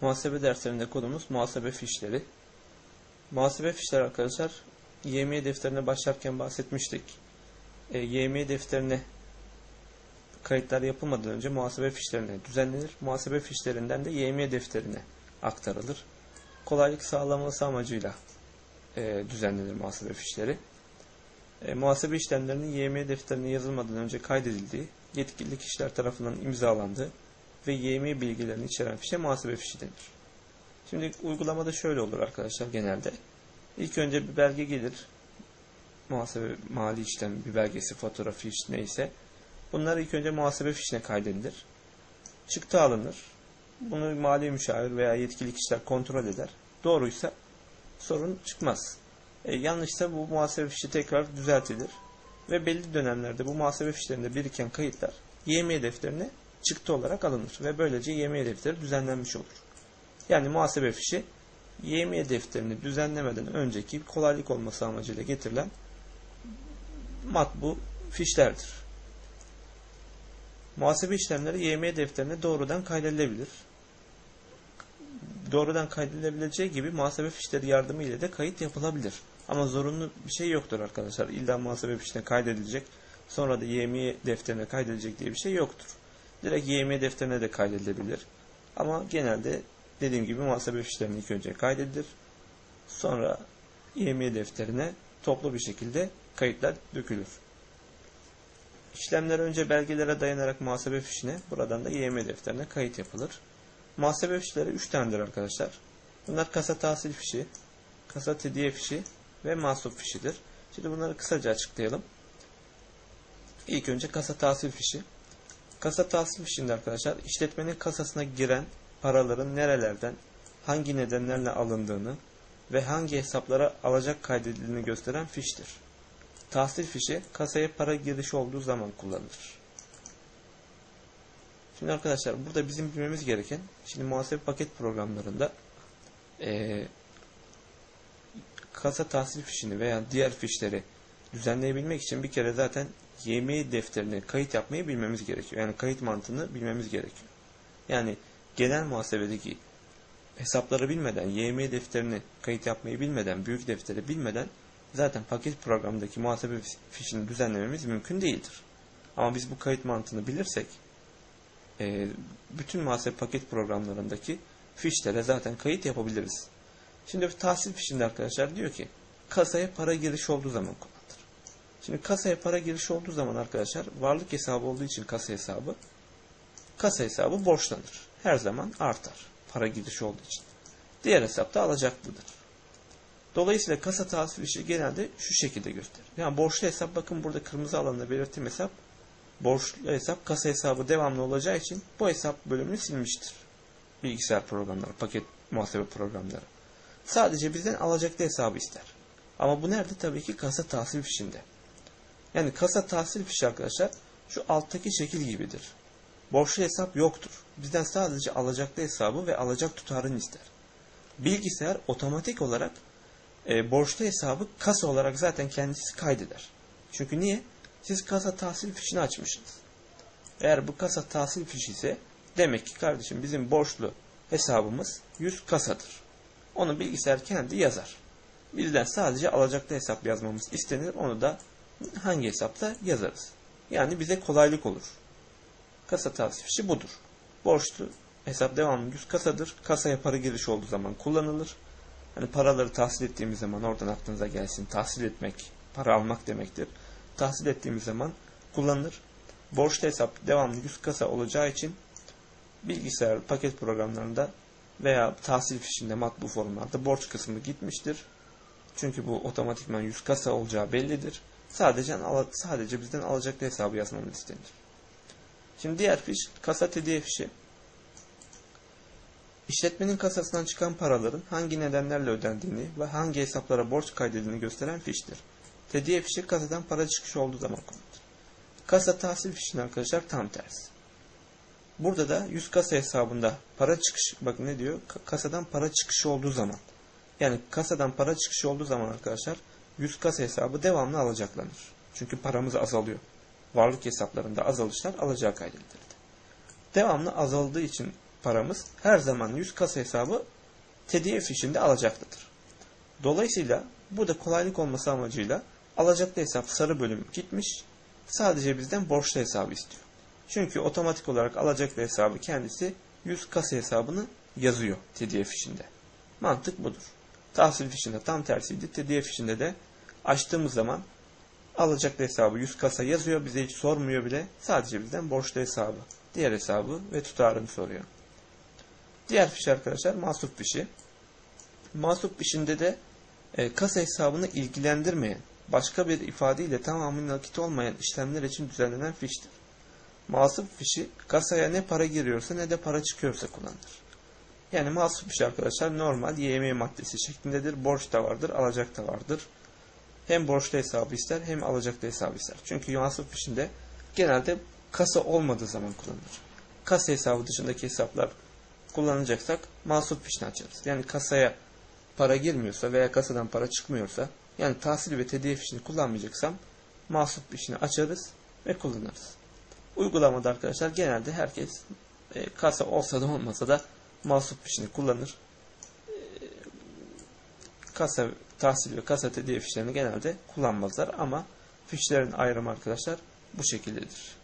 Muhasebe derslerinde konumuz muhasebe fişleri. Muhasebe fişleri arkadaşlar YMY defterine başlarken bahsetmiştik. E, YMY defterine kayıtlar yapılmadan önce muhasebe fişlerine düzenlenir. Muhasebe fişlerinden de YMY defterine aktarılır. Kolaylık sağlaması amacıyla e, düzenlenir muhasebe fişleri. E, muhasebe işlemlerinin YMY defterine yazılmadan önce kaydedildiği, yetkili kişiler tarafından imzalandığı ve YMY bilgilerini içeren fişe muhasebe fişi denir. Şimdi uygulamada şöyle olur arkadaşlar genelde. İlk önce bir belge gelir. Muhasebe mali işlem bir belgesi, fatura, fiş neyse. Bunlar ilk önce muhasebe fişine kaydedilir. Çıktı alınır. Bunu mali müşavir veya yetkili kişiler kontrol eder. Doğruysa sorun çıkmaz. E, yanlışsa bu muhasebe fişi tekrar düzeltilir. Ve belli dönemlerde bu muhasebe fişlerinde biriken kayıtlar YMY defterine çıktı olarak alınır. Ve böylece YMY defteri düzenlenmiş olur. Yani muhasebe fişi YMY defterini düzenlemeden önceki kolaylık olması amacıyla getirilen matbu fişlerdir. Muhasebe işlemleri YMY defterine doğrudan kaydedilebilir. Doğrudan kaydedilebileceği gibi muhasebe fişleri yardımı ile de kayıt yapılabilir. Ama zorunlu bir şey yoktur arkadaşlar. İlla muhasebe fişine kaydedilecek, sonra da YMY defterine kaydedilecek diye bir şey yoktur. Direkt YMY defterine de kaydedilebilir. Ama genelde dediğim gibi muhasebe fişlerini ilk önce kaydedilir. Sonra YMY defterine toplu bir şekilde kayıtlar dökülür. İşlemler önce belgelere dayanarak muhasebe fişine, buradan da YM defterine kayıt yapılır. Muhasebe fişleri 3 tanedir arkadaşlar. Bunlar kasa tahsil fişi, kasa tediye fişi ve mahsup fişidir. Şimdi bunları kısaca açıklayalım. İlk önce kasa tahsil fişi. Kasa tahsil fişinde arkadaşlar işletmenin kasasına giren paraların nerelerden, hangi nedenlerle alındığını ve hangi hesaplara alacak kaydedildiğini gösteren fiştir. Tahsil fişi kasaya para girişi olduğu zaman kullanılır. Şimdi arkadaşlar burada bizim bilmemiz gereken şimdi muhasebe paket programlarında e, kasa tahsil fişini veya diğer fişleri düzenleyebilmek için bir kere zaten YMI defterine kayıt yapmayı bilmemiz gerekiyor. Yani kayıt mantığını bilmemiz gerekiyor. Yani genel muhasebedeki hesapları bilmeden, YMI defterini kayıt yapmayı bilmeden, büyük defteri bilmeden zaten paket programındaki muhasebe fişini düzenlememiz mümkün değildir. Ama biz bu kayıt mantığını bilirsek e, bütün muhasebe paket programlarındaki fişlere zaten kayıt yapabiliriz. Şimdi tahsil fişinde arkadaşlar diyor ki kasaya para giriş olduğu zaman kullanılır. Şimdi kasaya para giriş olduğu zaman arkadaşlar varlık hesabı olduğu için kasa hesabı kasa hesabı borçlanır. Her zaman artar. Para giriş olduğu için. Diğer hesapta alacaklıdır. Dolayısıyla kasa tahsil işi genelde şu şekilde gösterir. Yani borçlu hesap bakın burada kırmızı alanda belirttiğim hesap borçlu hesap kasa hesabı devamlı olacağı için bu hesap bölümünü silmiştir. Bilgisayar programları, paket muhasebe programları. Sadece bizden alacaklı hesabı ister. Ama bu nerede? Tabii ki kasa tahsil fişinde. Yani kasa tahsil fişi arkadaşlar şu alttaki şekil gibidir. Borçlu hesap yoktur. Bizden sadece alacaklı hesabı ve alacak tutarını ister. Bilgisayar otomatik olarak e, borçlu hesabı kasa olarak zaten kendisi kaydeder. Çünkü niye? Siz kasa tahsil fişini açmışsınız. Eğer bu kasa tahsil fişi ise demek ki kardeşim bizim borçlu hesabımız 100 kasadır. Onu bilgisayar kendi yazar. Bizden sadece alacaklı hesap yazmamız istenir. Onu da hangi hesapta yazarız. Yani bize kolaylık olur. Kasa tahsil fişi budur. Borçlu hesap devamlı 100 kasadır. Kasaya para giriş olduğu zaman kullanılır. Hani paraları tahsil ettiğimiz zaman oradan aklınıza gelsin. Tahsil etmek, para almak demektir. Tahsil ettiğimiz zaman kullanılır. Borçlu hesap devamlı 100 kasa olacağı için bilgisayar paket programlarında veya tahsil fişinde matbu formlarda borç kısmı gitmiştir. Çünkü bu otomatikman 100 kasa olacağı bellidir. Sadece sadece bizden alacaklı hesabı yazmamız istenir. Şimdi diğer fiş kasa tediye fişi. İşletmenin kasasından çıkan paraların hangi nedenlerle ödendiğini ve hangi hesaplara borç kaydedildiğini gösteren fiştir. Tediye fişi kasadan para çıkışı olduğu zaman kullanılır. Kasa tahsil fişinin arkadaşlar tam tersi. Burada da 100 kasa hesabında para çıkış, bakın ne diyor? Kasadan para çıkışı olduğu zaman. Yani kasadan para çıkışı olduğu zaman arkadaşlar 100 kasa hesabı devamlı alacaklanır. Çünkü paramız azalıyor. Varlık hesaplarında azalışlar alacağı kaydedilir. Devamlı azaldığı için paramız her zaman 100 kasa hesabı tediye fişinde alacaklıdır. Dolayısıyla burada kolaylık olması amacıyla alacaklı hesap sarı bölüm gitmiş. Sadece bizden borçlu hesabı istiyor. Çünkü otomatik olarak alacaklı hesabı kendisi 100 kasa hesabını yazıyor tediye fişinde. Mantık budur. Tahsil fişinde tam tersiydi. Tediye fişinde de açtığımız zaman alacaklı hesabı 100 kasa yazıyor. Bize hiç sormuyor bile. Sadece bizden borçlu hesabı, diğer hesabı ve tutarını soruyor. Diğer fiş arkadaşlar mahsup fişi. Mahsup fişinde de e, kasa hesabını ilgilendirmeyen, başka bir ifadeyle tamamı nakit olmayan işlemler için düzenlenen fiştir. Mahsup fişi kasaya ne para giriyorsa ne de para çıkıyorsa kullanılır. Yani mahsup fişi arkadaşlar normal YM maddesi şeklindedir. Borç da vardır, alacak da vardır. Hem borçlu hesabı ister hem alacaklı hesabı ister. Çünkü mahsup fişinde genelde kasa olmadığı zaman kullanılır. Kasa hesabı dışındaki hesaplar kullanacaksak mahsup fişini açarız. Yani kasaya para girmiyorsa veya kasadan para çıkmıyorsa yani tahsil ve tediye fişini kullanmayacaksam mahsup fişini açarız ve kullanırız. Uygulamada arkadaşlar genelde herkes e, kasa olsa da olmasa da mahsup fişini kullanır. E, kasa tahsil ve kasa tediye fişlerini genelde kullanmazlar ama fişlerin ayrımı arkadaşlar bu şekildedir.